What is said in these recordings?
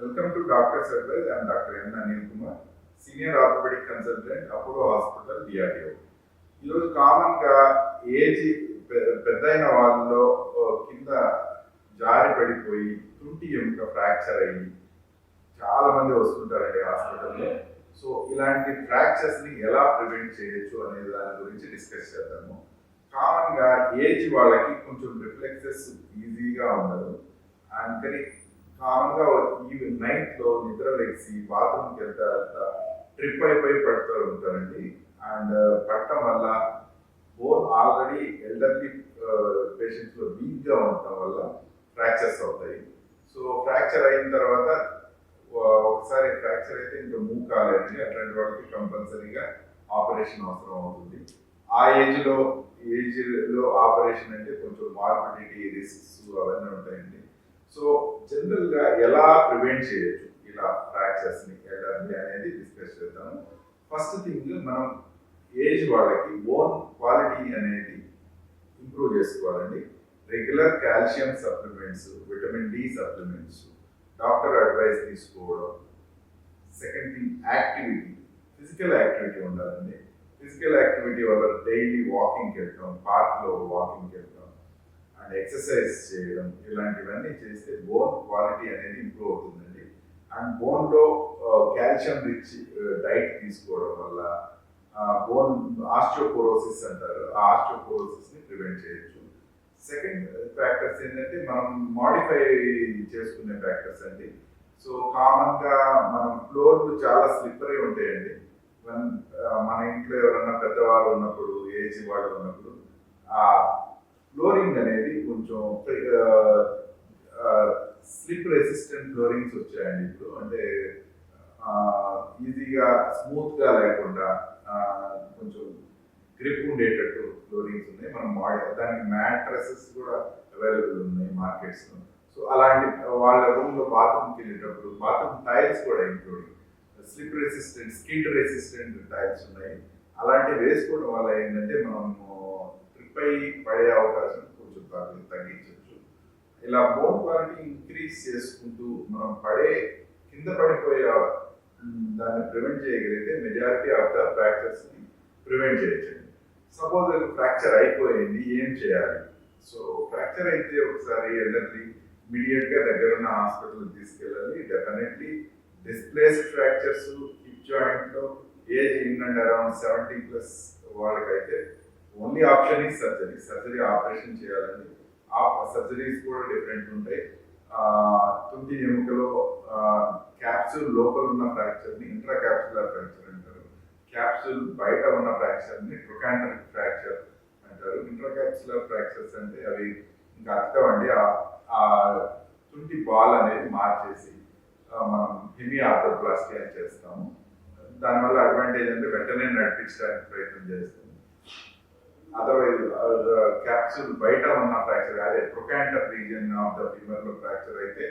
Welcome to doctor's advise and doctor N Anil Kumar senior orthopaedic consultant Apollo hospital DRDO ఈరోజు కామన్గా age పెద్దయిన వాళ్ళలో కింద జారి పడిపోయి తుంటి ఎముక ఫ్రాక్చర్ అయ్యి చాలా మంది వస్తుంటారండి హాస్పిటల్లో. సో ఇలాంటి ఫ్రాక్చర్స్ని ఎలా ప్రివెంట్ చేయొచ్చు అనే దాని గురించి డిస్కస్ చేద్దాము. కామన్గా ఏజ్ వాళ్ళకి కొంచెం రిఫ్లెక్సెస్ ఈజీగా ఉండదు. అందుకని కామన్గా గా ఈ నైట్లో నిద్ర లేచి బాత్రూమ్కి వెళ్తా వెళ్తా ట్రిప్ అయిపోయి పడుతూ ఉంటారండి. అండ్ పట్టడం వల్ల బోన్ ఆల్రెడీ ఎల్డర్లీ పేషెంట్స్లో వీక్గా ఉండటం వల్ల ఫ్రాక్చర్స్ అవుతాయి. సో ఫ్రాక్చర్ అయిన తర్వాత ఒకసారి ఫ్రాక్చర్ అయితే ఇంకా మూవ్ కాలేదండి అట్లాంటి వాళ్ళకి కంపల్సరీగా ఆపరేషన్ అవసరం అవుతుంది. ఆ ఏజ్లో ఏజ్లో ఆపరేషన్ అంటే కొంచెం మార్బిడిటీ రిస్క్స్ అవన్నీ జనరల్గా ఎలా ప్రివెంట్ చేయొచ్చు? ఇలా ఫ్రాక్చర్స్ని అనేది డిస్కస్ చేద్దాము. ఫస్ట్ థింగ్ మనం ఏజ్ వాళ్ళకి బోన్ క్వాలిటీ అనేది ఇంప్రూవ్ చేసుకోవాలండి. Regular calcium supplements vitamin D supplements doctor advice తీసుకోవడం. Second thing activity physical activity ఉండాలండి. ఫిజికల్ యాక్టివిటీ వల్ల డైలీ వాకింగ్కి వెళ్తాం పార్క్లో వాకింగ్కి వెళ్తాం. ఎక్సర్సైజ్ చేయడం ఇలాంటివన్నీ చేస్తే బోన్ క్వాలిటీ అనేది ఇంప్రూవ్ అవుతుందండి. అండ్ బోన్లో కాల్షియం రిచ్ డైట్ తీసుకోవడం వల్ల బోన్ ఆస్ట్రోపోరోసిస్ అంటారు. ఆ ఆస్ట్రోపోరోసిస్ని ప్రివెంట్ చేయొచ్చు. సెకండ్ ఫ్యాక్టర్స్ ఏంటంటే మనం మాడిఫై చేసుకునే ఫ్యాక్టర్స్ అండి. సో కామన్గా మనం ఫ్లోర్లు చాలా స్లిప్పరీ ఉంటాయండి. మన మన ఇంట్లో ఎవరైనా పెద్దవారు ఉన్నప్పుడు ఏజ్ వాళ్ళు ఉన్నప్పుడు కొంచెం స్లిప్ రెసిస్టెంట్ ఫ్లోరింగ్స్ వచ్చాయండి ఇప్పుడు. అంటే ఈజీగా స్మూత్గా లేకుండా కొంచెం గ్రిప్ ఉండేటట్టు ఫ్లోరింగ్స్ ఉన్నాయి. మనం వాడే దానికి మ్యాట్రసెస్ కూడా అవైలబుల్ ఉన్నాయి మార్కెట్స్లో. సో అలాంటి వాళ్ళ రూమ్లో బాత్రూమ్కి వెళ్ళేటప్పుడు బాత్రూమ్ టైల్స్ కూడా including. Slip resistant skid resistant tiles ఉన్నాయి. అలాంటివి వేసుకోవడం వల్ల ఏంటంటే మనము ట్రిప్ అయ్యి పడే అవకాశం కొంచెం తగ్గి తగ్గించవచ్చు. ఇలా బోన్ క్వాలిటీ ఇంక్రీజ్ చేసుకుంటూ మనం పడే కింద పడిపోయే దాన్ని ప్రివెంట్ చేయగలిగితే మెజారిటీ ఆఫ్ ద ఫ్రాక్చర్స్ని ప్రివెంట్ చేయొచ్చు సపోజ్ ఫ్రాక్చర్ అయిపోయింది ఏం చేయాలి? సో ఫ్రాక్చర్ అయితే ఒకసారి ఎల్డర్లీ ఇమీడియట్గా దగ్గర ఉన్న హాస్పిటల్ తీసుకెళ్ళాలి. Definitely displaced fractures hip జాయింట్లో age in and around seventy plus వాళ్ళకైతే ఓన్లీ ఆప్షన్ ఈ సర్జరీ సర్జరీ ఆపరేషన్ చేయాలని. ఆ సర్జరీస్ కూడా డిఫరెంట్ ఉంటాయి. తుంటి ఎముకలో క్యాప్సూల్ లోపల ఉన్న ఫ్రాక్చర్ని ఇంట్రా క్యాప్సులర్ ఫ్రాక్చర్ అంటారు. క్యాప్సూల్ బయట ఉన్న ఫ్రాక్చర్ని ట్రొకాంటరిక్ ఫ్రాక్చర్ అంటారు. ఇంట్రా క్యాప్సులర్ ఫ్రాక్చర్స్ అంటే అవి ఇంకా అర్థం అండి ఆ- తుంటి బాల్ అనేది మార్చేసి మనం హిమి ఆర్థోప్లాస్టీ అని చేస్తాము. దానివల్ల అడ్వాంటేజ్ అంటే వెంటనే నడిపించడానికి ప్రయత్నం చేస్తాం అదర్వైజ్ క్యాప్సూల్ uh, బయట ఉన్న ఫ్రాక్చర్ అదే ప్రొకాంటర్ రీజియన్ ఆఫ్ ద ఫిమర్లో ఫ్రాక్చర్ అయితే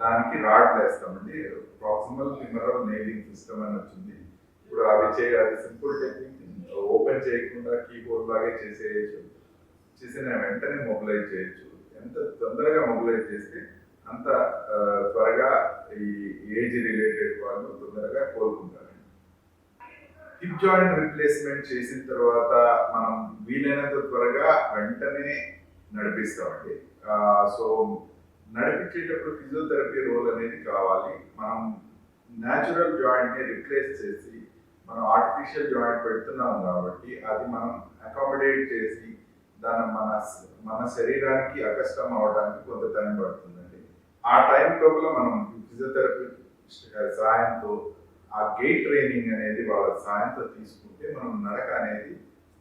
దానికి రాడ్ వేస్తామండి ప్రాక్సిమల్ ఫిమరల్ నెయిలింగ్ సిస్టమ్ అని వచ్చింది. ఇప్పుడు అవి చేయ అది సింపుల్ టెక్నిక్ ఓపెన్ చేయకుండా కీబోర్డ్ లాగే చేసేయచ్చు. చేసిన వెంటనే మొబిలైజ్ చేయొచ్చు. ఎంత తొందరగా మొబిలైజ్ చేస్తే అంత uh, త్వరగా ఈ ఏజ్ రిలేటెడ్ వాళ్ళు తొందరగా కోలుకుంటారు. హిప్ జాయింట్ రిప్లేస్మెంట్ చేసిన తర్వాత మనం వీలైనంత త్వరగా వెంటనే నడిపిస్తామండి. సో నడిపించేటప్పుడు ఫిజియోథెరపీ రోల్ అనేది కావాలి. మనం న్యాచురల్ జాయింట్ని రిప్లేస్ చేసి మనం ఆర్టిఫిషియల్ జాయింట్ పెడుతున్నాం కాబట్టి అది మనం అకామిడేట్ చేసి దాని మన మన శరీరానికి అకష్టం అవడానికి కొంత టైం పడుతుందండి. ఆ టైం లోపల మనం ఫిజియోథెరపీ సహాయంతో ఆ గేట్ ట్రైనింగ్ అనేది వాళ్ళ సాయంతో తీసుకుంటే మనం నడక అనేది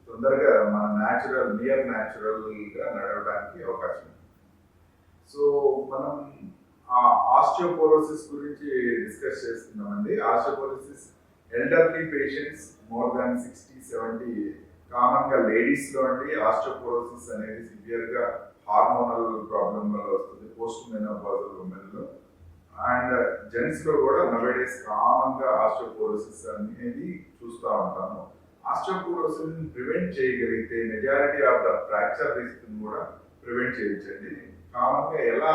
తొందరగా మన న్యాచురల్ నియర్ న్యాచురల్గా నడవడానికి అవకాశం ఉంది. సో మనం ఆ ఆస్టియోపోరోసిస్ గురించి డిస్కస్ చేస్తున్నామండి. Osteoporosis elderly patients more than sixty seventy కామన్గా లేడీస్లో అండి ఆస్టియోపోరోసిస్ అనేది సివియర్గా హార్మోనల్ ప్రాబ్లం వల్ల వస్తుంది పోస్ట్ మెనోపాజల్ ఉమెన్లో అండ్ జెంట్స్లో కూడా నవేడేస్ కామన్గా ఆస్ట్రోపోరోసిస్ అనేది చూస్తూ ఉంటాము. ఆస్ట్రోపోరోసిస్ ప్రివెంట్ చేయగలిగితే majority of the fracture risk కూడా ప్రివెంట్ చేయొచ్చండి. కామన్గా ఎలా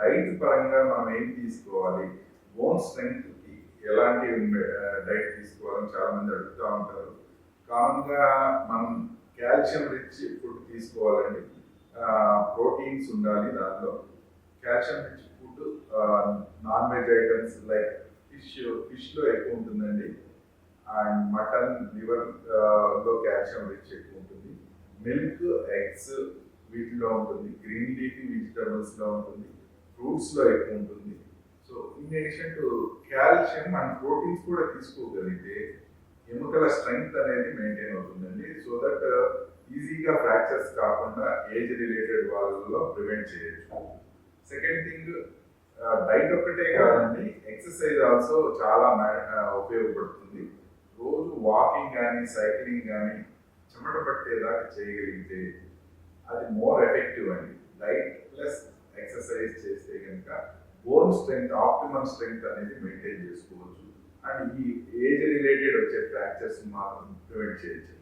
డైట్ పరంగా మనం ఏం తీసుకోవాలి బోన్ స్ట్రెంగ్త్కి ఎలాంటి డైట్ తీసుకోవాలని చాలా మంది అడుగుతూ ఉంటారు. కామన్గా మనం కాల్షియం రిచ్ ఫుడ్ తీసుకోవాలండి. ప్రోటీన్స్ ఉండాలి దాంట్లో. Calcium rich non veg items like fish ఫిష్లో ఎక్కువ ఉంటుందండి. అండ్ మటన్ లివర్లో క్యాల్షియం రిచ్ ఎక్కువ ఉంటుంది. మిల్క్ ఎగ్స్ వీటిలో ఉంటుంది. గ్రీన్ లీఫీ వెజిటబుల్స్లో ఉంటుంది. ఫ్రూట్స్లో ఎక్కువ ఉంటుంది. So in addition to calcium and proteins కూడా తీసుకోగలిగితే ఎముకల స్ట్రెంగ్త్ అనేది మెయింటైన్ అవుతుందండి. సో దట్ ఈజీగా ఫ్రాక్చర్స్ కాకుండా ఏజ్ రిలేటెడ్ వాళ్ళలో ప్రివెంట్ చేయొచ్చు. సెకండ్ థింగ్ డైట్ ఒక్కటే కాదండి ఎక్సర్సైజ్ ఆల్సో చాలా ఉపయోగపడుతుంది. రోజు వాకింగ్ కానీ సైక్లింగ్ కానీ చెమట పట్టేదాకా చేయగలిగితే అది మోర్ ఎఫెక్టివ్ అండి. డైట్ ప్లస్ ఎక్సర్సైజ్ చేస్తే కనుక బోన్ స్ట్రెంగ్త్ ఆప్టిమమ్ స్ట్రెంగ్త్ అనేది మెయింటైన్ చేసుకోవచ్చు. అండ్ ఈ ఏజ్ రిలేటెడ్ వచ్చే ఫ్రాక్చర్స్ మాత్రం ప్రివెంట్ చేయొచ్చు.